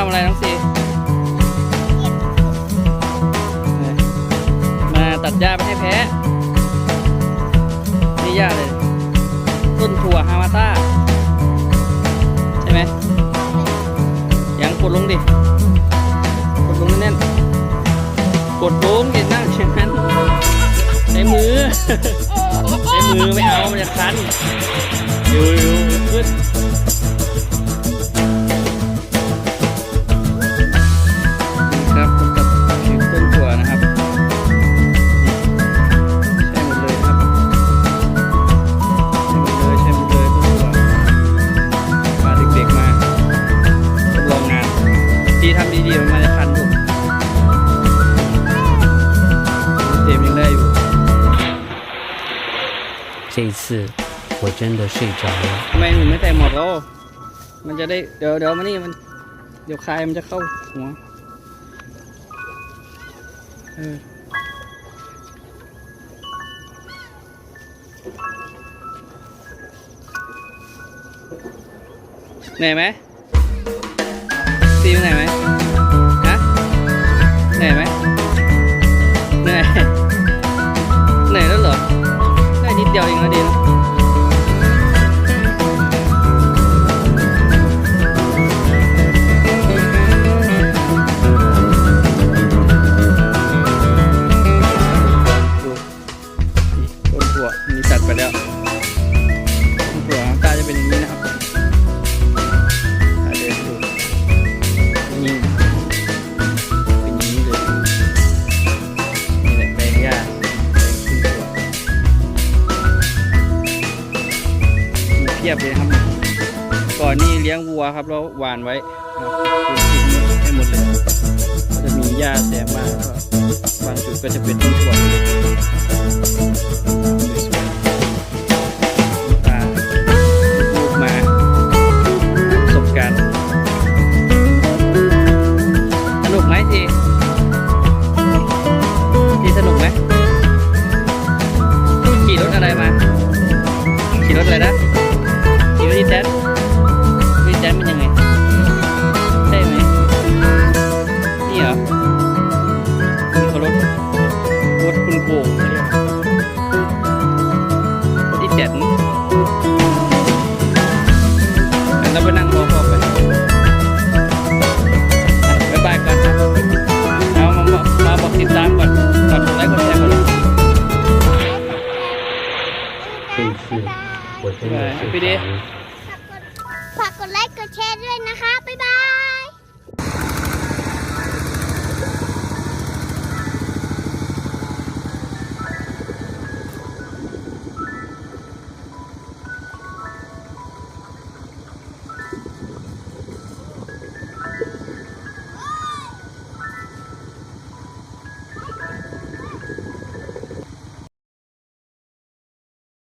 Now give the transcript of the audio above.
ทำอะไรน้องซีมาตัดหญ้าไปให้แพ้นี่หญ้าเลย ต้นถั่วฮามาต้า ใช่ไหมยังกดลงดิ กดลงแน่นๆกดลงเห็นนั่งเช่นนั้นใช้มือ ใช้มือไม่เอา มันจะคันอยู่อยู่ขึ้น 这一次我真的睡着了。 ทำไมหนูไม่ใส่หมวกแล้ว มันจะได้ เดี๋ยวเดี๋ยวมานี่มัน เดี๋ยวคายมันจะเข้าหัวเออเหนื่อยไหมซีมเหนื่อยไหม ได้นิดเดียวเองนะดีนะดูนี่ต้นตัวมีตัดไปแล้วียบเลยครับ ก่อนนี่เลี้ยงวัวครับแล้วหวานไว้ครับกินให้หมดเลยจะมีหญ้าแซมมาก็บางจุดก็จะเป็นต้นถั่ว สิกดให้น่ยสิพี่ดี ฝากกดไลค์กดแชร์ด้วยนะคะ บ๊ายบาย